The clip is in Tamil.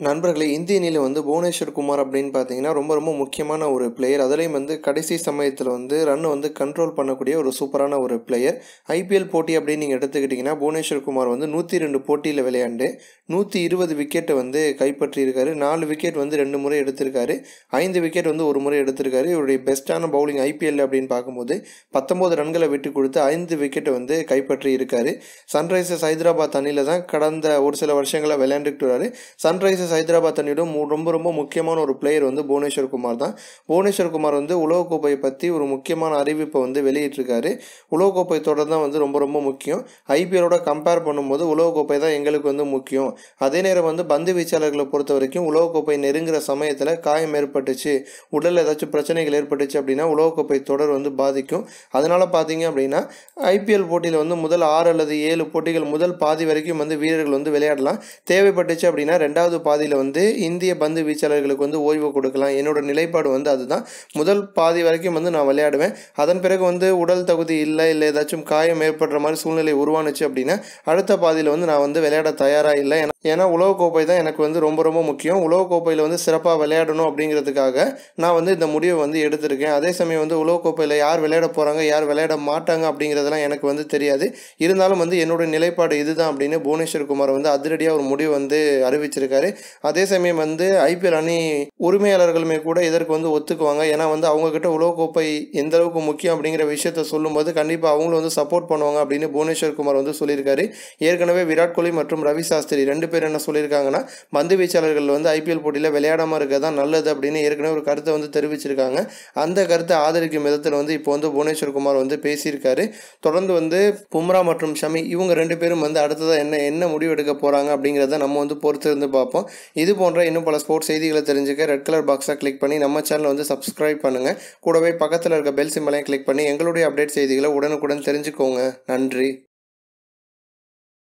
நண்பர்களே இந்திய அணியில் வந்து புவனேஸ்வர் குமார் அப்படின்னு பார்த்தீங்கன்னா ரொம்ப ரொம்ப முக்கியமான ஒரு பிளேயர் அதுலேயும் வந்து கடைசி சமயத்தில் வந்து ரன் வந்து கண்ட்ரோல் பண்ணக்கூடிய ஒரு சூப்பரான ஒரு பிளேயர் ஐபிஎல் போட்டி அப்படின்னு நீங்கள் எடுத்துக்கிட்டிங்கன்னா புவனேஸ்வர் குமார் வந்து நூற்றி ரெண்டு போட்டியில் விளையாண்டு நூற்றி இருபது விக்கெட்டை வந்து கைப்பற்றியிருக்காரு. நாலு விக்கெட் வந்து ரெண்டு முறை எடுத்திருக்காரு. ஐந்து விக்கெட் வந்து ஒரு முறை எடுத்திருக்காரு. இவருடைய பெஸ்ட்டான பவுலிங் ஐபிஎல் அப்படின்னு பார்க்கும்போது பத்தொம்போது ரன்களை விட்டு கொடுத்து ஐந்து விக்கெட்டை வந்து கைப்பற்றி இருக்காரு சன்ரைசர்ஸ் ஹைதராபாத் அணியில் தான் கடந்த ஒரு சில வருஷங்களாக விளையாண்டுட்டு வராரு. சன்ரைசர்ஸ் ஹைதராபாத் அணியிடம் ரொம்ப ரொம்ப முக்கியமான ஒரு பிளேயர் வந்து புவனேஸ்வர் குமார் தான். புவனேஸ்வர் குமார் வந்து உலகக்கோப்பையை பற்றி ஒரு முக்கியமான அறிவிப்பை வந்து வெளியிட்டிருக்காரு. உலகக்கோப்பை தொடர் தான் வந்து ரொம்ப ரொம்ப முக்கியம். ஐபிஎலோட கம்பேர் பண்ணும்போது உலகக்கோப்பை தான் எங்களுக்கு வந்து முக்கியம். அதே நேரம் வந்து பந்து வீச்சாளர்களை பொறுத்த வரைக்கும் உலகக்கோப்பை நெருங்குற சமயத்தில் காயம் ஏற்பட்டுச்சு. உடலில் ஏதாச்சும் பிரச்சனைகள் ஏற்பட்டுச்சு அப்படின்னா உலகக்கோப்பை தொடர் வந்து பாதிக்கும். அதனால் பார்த்தீங்க அப்படின்னா ஐபிஎல் போட்டியில் வந்து முதல் ஆறு அல்லது ஏழு போட்டிகள் முதல் பாதி வரைக்கும் வந்து வீரர்கள் வந்து விளையாடலாம். தேவைப்பட்டுச்சு அப்படின்னா ரெண்டாவது பாதியில் வந்து இந்திய பந்து வீச்சாளர்களுக்கு வந்து ஓய்வு கொடுக்கலாம். என்னோட நிலைப்பாடு வந்து அதுதான். முதல் பாதி வரைக்கும் வந்து நான் விளையாடுவேன். அதன் பிறகு வந்து உடல் தகுதி இல்லை இல்லை ஏதாச்சும் காயம் ஏற்படுற மாதிரி சூழ்நிலை உருவானுச்சு அப்படின்னா அடுத்த பாதியில் வந்து நான் வந்து விளையாட தயாராக இல்லை. ஏன்னா உலகக்கோப்பை தான் எனக்கு வந்து ரொம்ப ரொம்ப முக்கியம். உலகக்கோப்பையில் வந்து சிறப்பாக விளையாடணும் அப்படிங்கிறதுக்காக நான் வந்து இந்த முடிவை வந்து எடுத்திருக்கேன். அதே சமயம் வந்து உலகக்கோப்பையில் யார் விளையாட போகிறாங்க யார் விளையாட மாட்டாங்க அப்படிங்கிறதெல்லாம் எனக்கு வந்து தெரியாது. இருந்தாலும் வந்து என்னோட நிலைப்பாடு இதுதான் அப்படின்னு புவனேஸ்வர் குமார் வந்து அதிரடியாக ஒரு முடிவு வந்து அறிவிச்சிருக்காரு. அதே சமயம் வந்து ஐபிஎல் அணி உரிமையாளர்களுமே கூட இதற்கு வந்து ஒத்துக்குவாங்க. ஏன்னா வந்து அவங்கக்கிட்ட உலகக்கோப்பை எந்த அளவுக்கு முக்கியம் அப்படிங்கிற விஷயத்த சொல்லும்போது கண்டிப்பாக அவங்களும் வந்து சப்போர்ட் பண்ணுவாங்க அப்படின்னு புவனேஸ்வர் குமார் வந்து சொல்லியிருக்காரு. ஏற்கனவே விராட் கோலி மற்றும் ரவி சாஸ்திரி ரெண்டு பேர் என்ன சொல்லியிருக்காங்கன்னா பந்து வீச்சாளர்கள் வந்து ஐபிஎல் போட்டியில் விளையாடாமல் இருக்க தான் நல்லது அப்படின்னு ஏற்கனவே ஒரு கருத்தை வந்து தெரிவிச்சிருக்காங்க. அந்த கருத்தை ஆதரிக்கும் விதத்தில் வந்து இப்போ வந்து புவனேஸ்வர் குமார் வந்து பேசியிருக்காரு. தொடர்ந்து வந்து பும்ரா மற்றும் ஷமி இவங்க ரெண்டு பேரும் வந்து அடுத்ததாக என்ன என்ன முடிவு எடுக்க போகிறாங்க அப்படிங்கிறத நம்ம வந்து பொறுத்திருந்து பார்ப்போம். இது போன்ற இன்னும் பல ஸ்போர்ட்ஸ் செய்திகளை தெரிஞ்சுக்க ரெட் கலர் பாக்ஸை கிளிக் பண்ணி நம்ம சேனலை வந்து சப்ஸ்கிரைப் பண்ணுங்கள் கூடவே பக்கத்தில் இருக்க பெல் சிம்பலையும் கிளிக் பண்ணி எங்களுடைய அப்டேட் செய்திகளை உடனுக்குடன் தெரிஞ்சுக்கோங்க. நன்றி.